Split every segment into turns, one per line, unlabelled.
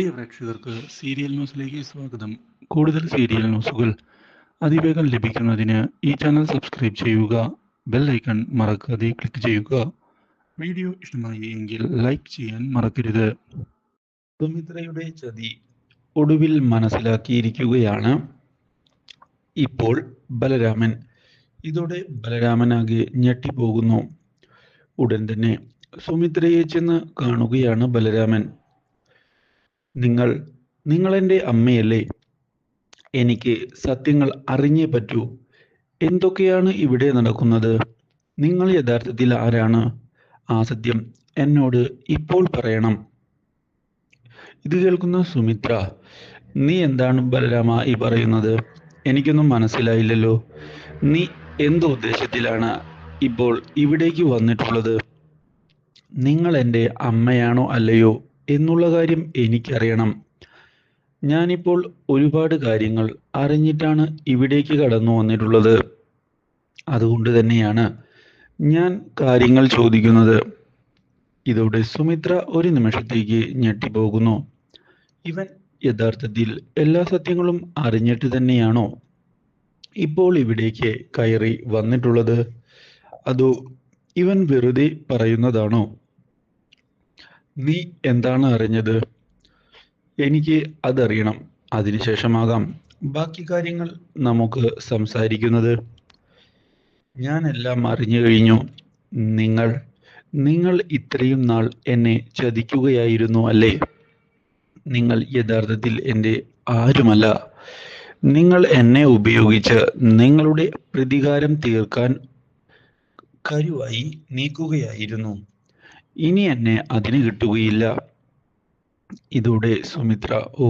പ്രിയ പ്രേക്ഷകർക്ക് സീരിയൽ ന്യൂസിലേക്ക് സ്വാഗതം. കൂടുതൽ സീരിയൽ ന്യൂസുകൾ അതിവേഗം ലഭിക്കുന്നതിന് ഈ ചാനൽ സബ്സ്ക്രൈബ് ചെയ്യുക ബെൽ ഐക്കൺ മറക്കാതെ ക്ലിക്ക് ചെയ്യുക. വീഡിയോ ഇഷ്ടമായി എങ്കിൽ ലൈക്ക് ചെയ്യാൻ മറക്കരുത്. സുമിത്രയുടെ ചതി ഒടുവിൽ മനസ്സിലാക്കിയിരിക്കുകയാണ്. ഇപ്പോൾ ബലരാമൻ. ഇതോടെ ബലരാമനാകെ ഞെട്ടിപ്പോകുന്നു. ഉടൻ തന്നെ സുമിത്രയെ ചെന്ന് കാണുകയാണ് ബലരാമൻ. നിങ്ങൾ നിങ്ങളെന്റെ അമ്മയല്ലേ? എനിക്ക് സത്യങ്ങൾ അറിഞ്ഞേ പറ്റൂ. എന്തൊക്കെയാണ് ഇവിടെ നടക്കുന്നത്? നിങ്ങൾ യഥാർത്ഥത്തിൽ ആരാണ്? ആ സത്യം എന്നോട് ഇപ്പോൾ പറയണം. ഇത് കേൾക്കുന്ന സുമിത്ര നീ എന്താണ് ബലരാമ ഈ പറയുന്നത്? എനിക്കൊന്നും മനസ്സിലായില്ലല്ലോ. നീ എന്ത് ഉദ്ദേശത്തിലാണ് ഇപ്പോൾ ഇവിടേക്ക് വന്നിട്ടുള്ളത്? നിങ്ങൾ എന്റെ അമ്മയാണോ അല്ലയോ? എന്നുള്ള കാര്യം എനിക്കറിയണം. ഞാനിപ്പോൾ ഒരുപാട് കാര്യങ്ങൾ അറിഞ്ഞിട്ടാണ് ഇവിടേക്ക് കടന്നു വന്നിട്ടുള്ളത്. അതുകൊണ്ട് തന്നെയാണ് ഞാൻ കാര്യങ്ങൾ ചോദിക്കുന്നത്. ഇതോടെ സുമിത്ര ഒരു നിമിഷത്തേക്ക് ഞെട്ടിപ്പോകുന്നു. ഇവൻ യഥാർത്ഥത്തിൽ എല്ലാ സത്യങ്ങളും അറിഞ്ഞിട്ട് തന്നെയാണോ ഇപ്പോൾ ഇവിടേക്ക് കയറി വന്നിട്ടുള്ളത്? അതോ ഇവൻ വെറുതെ പറയുന്നതാണോ? നീ എന്താണ് അറിഞ്ഞത്? എനിക്ക് അതറിയണം. അതിനുശേഷമാകാം. ബാക്കി കാര്യങ്ങൾ നമുക്ക് സംസാരിക്കുന്നത്. ഞാൻ എല്ലാം അറിഞ്ഞു കഴിഞ്ഞു. നിങ്ങൾ നിങ്ങൾ ഇത്രയും നാൾ എന്നെ ചതിക്കുകയായിരുന്നു അല്ലേ? നിങ്ങൾ യഥാർത്ഥത്തിൽ എന്റെ ആരുമല്ല. നിങ്ങൾ എന്നെ ഉപയോഗിച്ച് നിങ്ങളുടെ പ്രതികാരം തീർക്കാൻ കരുവായി നീക്കുകയായിരുന്നു. ഇനി എന്നെ അതിന് കിട്ടുകയില്ല. ഇതോടെ സുമിത്ര ഓ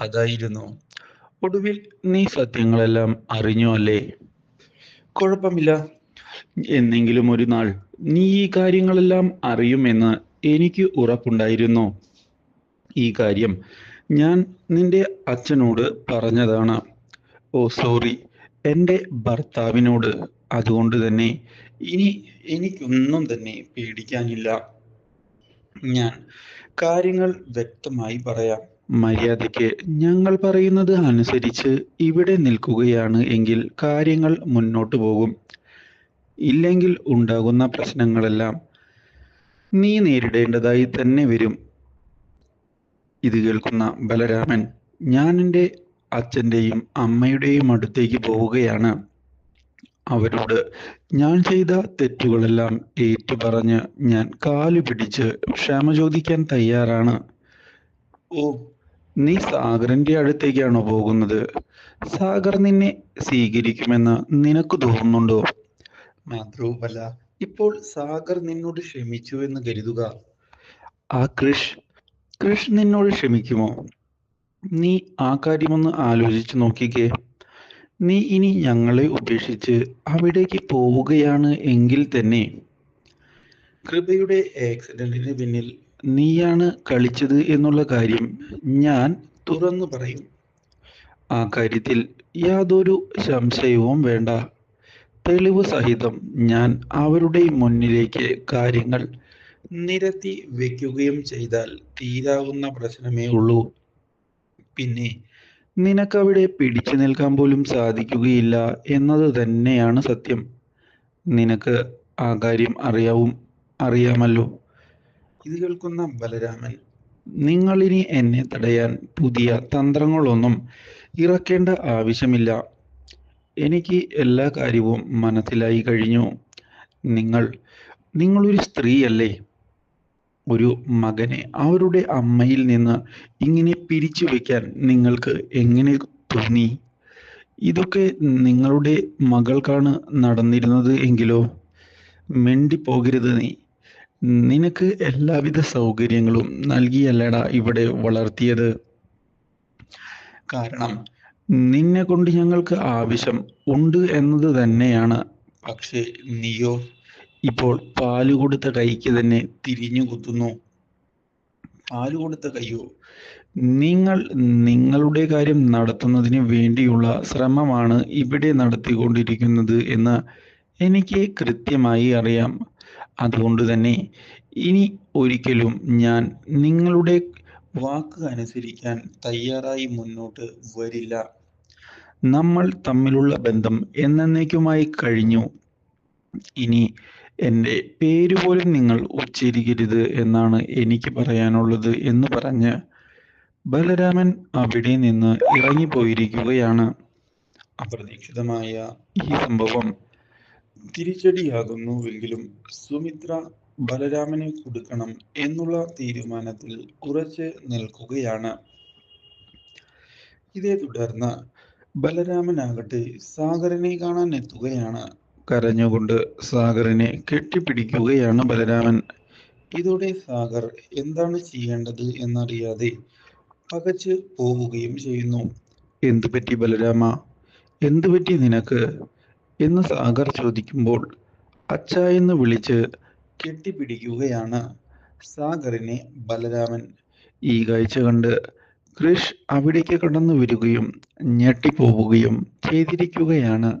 അതായിരുന്നു. ഒടുവിൽ നീ സത്യങ്ങളെല്ലാം അറിഞ്ഞു അല്ലേ? കുഴപ്പമില്ല. എന്നെങ്കിലും ഒരു നാൾ നീ ഈ കാര്യങ്ങളെല്ലാം അറിയുമെന്ന് എനിക്ക് ഉറപ്പുണ്ടായിരുന്നു. ഈ കാര്യം ഞാൻ നിന്റെ അച്ഛനോട് പറഞ്ഞതാണ്. Oh sorry. എന്റെ ഭർത്താവിനോട് അതുകൊണ്ട് തന്നെ ഇനി എനിക്കൊന്നും തന്നെ പേടിക്കാനില്ല. ഞാൻ കാര്യങ്ങൾ വ്യക്തമായി പറയാം. മര്യാദയ്ക്ക് ഞങ്ങൾ പറയുന്നത് അനുസരിച്ച് ഇവിടെ നിൽക്കുകയാണ് എങ്കിൽ കാര്യങ്ങൾ മുന്നോട്ട് പോകും. ഇല്ലെങ്കിൽ ഉണ്ടാകുന്ന പ്രശ്നങ്ങളെല്ലാം നീ നേരിടേണ്ടതായി തന്നെ വരും. ഇത് കേൾക്കുന്ന ബലരാമൻ ഞാൻ എന്റെ അച്ഛന്റെയും അമ്മയുടെയും അടുത്തേക്ക് പോവുകയാണ്. അവരോട് ഞാൻ ചെയ്ത തെറ്റുകളെല്ലാം ഏറ്റുപറഞ്ഞ് ഞാൻ കാലു പിടിച്ച് ക്ഷമ ചോദിക്കാൻ തയ്യാറാണ്. ഓ നീ സാഗറിന്റെ അടുത്തേക്കാണോ പോകുന്നത്? സാഗർ നിന്നെ സ്വീകരിക്കുമെന്ന് നിനക്ക് തോന്നുന്നുണ്ടോ? മാത്രവുമല്ല ഇപ്പോൾ സാഗർ നിന്നോട് ക്ഷമിച്ചു എന്ന് കരുതുക. ആ കൃഷ്. കൃഷ് നിന്നോട് ക്ഷമിക്കുമോ? നീ ആ കാര്യമൊന്ന് ആലോചിച്ചു നോക്കിക്കേ. നീ ഇനി ഞങ്ങളെ ഉപേക്ഷിച്ച് അവിടേക്ക് പോവുകയാണ് എങ്കിൽ തന്നെ കൃപയുടെ ആക്സിഡന്റിന് പിന്നിൽ നീയാണ് കളിച്ചത് എന്നുള്ള കാര്യം ഞാൻ തുറന്നു പറയും. ആ കാര്യത്തിൽ യാതൊരു സംശയവും വേണ്ട. തെളിവ് സഹിതം ഞാൻ അവരുടെ മുന്നിലേക്ക് കാര്യങ്ങൾ നിരത്തി വെക്കുകയും ചെയ്താൽ തീരാവുന്ന പ്രശ്നമേ ഉള്ളൂ. പിന്നെ നിനക്കവിടെ പിടിച്ചു നിൽക്കാൻ പോലും സാധിക്കുകയില്ല എന്നത് തന്നെയാണ് സത്യം. നിനക്ക് ആ കാര്യം അറിയാവും അറിയാമല്ലോ. ഇത് കേൾക്കുന്ന ബലരാമൻ നിങ്ങളിനി എന്നെ തടയാൻ പുതിയ തന്ത്രങ്ങളൊന്നും ഇറക്കേണ്ട ആവശ്യമില്ല. എനിക്ക് എല്ലാ കാര്യവും മനസ്സിലായി കഴിഞ്ഞു. നിങ്ങൾ നിങ്ങളൊരു സ്ത്രീയല്ലേ? ഒരു മകനെ അവരുടെ അമ്മയിൽ നിന്ന് ഇങ്ങനെ പിരിച്ചു വെക്കാൻ നിങ്ങൾക്ക് എങ്ങനെ തോന്നി? ഇതൊക്കെ നിങ്ങളുടെ മകൾക്കാണ് നടന്നിരുന്നത് എങ്കിലോ? മിണ്ടിപ്പോകരുത് നീ. നിനക്ക് എല്ലാവിധ സൗകര്യങ്ങളും നൽകിയല്ലടാ ഇവിടെ വളർത്തിയത്. കാരണം നിന്നെ കൊണ്ട് ഞങ്ങൾക്ക് ആവശ്യം ഉണ്ട് എന്നത് തന്നെയാണ്. പക്ഷേ നീയോ? ഇപ്പോൾ പാൽ കൊടുത്ത കൈക്ക് തന്നെ തിരിഞ്ഞു കുത്തുന്നു. പാൽ കൊടുത്ത കയ്യോ? നിങ്ങൾ നിങ്ങളുടെ കാര്യം നടത്തുന്നതിന് വേണ്ടിയുള്ള ശ്രമമാണ് ഇവിടെ നടത്തിക്കൊണ്ടിരിക്കുന്നത് എന്ന് എനിക്ക് കൃത്യമായി അറിയാം. അതുകൊണ്ട് തന്നെ ഇനി ഒരിക്കലും ഞാൻ നിങ്ങളുടെ വാക്ക് അനുസരിക്കാൻ തയ്യാറായി മുന്നോട്ട് വരില്ല. നമ്മൾ തമ്മിലുള്ള ബന്ധം എന്നേക്കുമായി കഴിഞ്ഞു. ഇനി എന്റെ പേര് പോലും നിങ്ങൾ ഉച്ചരിക്കരുത് എന്നാണ് എനിക്ക് പറയാനുള്ളത് എന്ന് പറഞ്ഞ് ബലരാമൻ അവിടെ നിന്ന് ഇറങ്ങിപ്പോയിരിക്കുകയാണ്. അപ്രതീക്ഷിതമായ ഈ സംഭവം തിരിച്ചടിയാകുന്നുവെങ്കിലും സുമിത്ര ബലരാമനെ കൊടുക്കണം എന്നുള്ള തീരുമാനത്തിൽ ഉറച്ച് നിൽക്കുകയാണ്. ഇതേ തുടർന്ന് ബലരാമനാകട്ടെ സാഗരനെ കാണാൻ എത്തുകയാണ് കരഞ്ഞുകൊണ്ട് സാഗറിനെ കെട്ടിപ്പിടിക്കുകയാണ് ബലരാമൻ. ഇതോടെ സാഗർ എന്താണ് ചെയ്യേണ്ടത് എന്നറിയാതെ പകച്ച് പോവുകയും ചെയ്യുന്നു. എന്തു പറ്റി ബലരാമ? എന്തു പറ്റി നിനക്ക്? എന്ന് സാഗർ ചോദിക്കുമ്പോൾ അച്ഛ എന്ന് വിളിച്ച് കെട്ടിപ്പിടിക്കുകയാണ് സാഗറിനെ ബലരാമൻ. ഈ കാഴ്ച കണ്ട് കൃഷ് അവിടേക്ക് കടന്നു വരികയും ഞെട്ടിപ്പോവുകയും ചെയ്തിരിക്കുകയാണ്.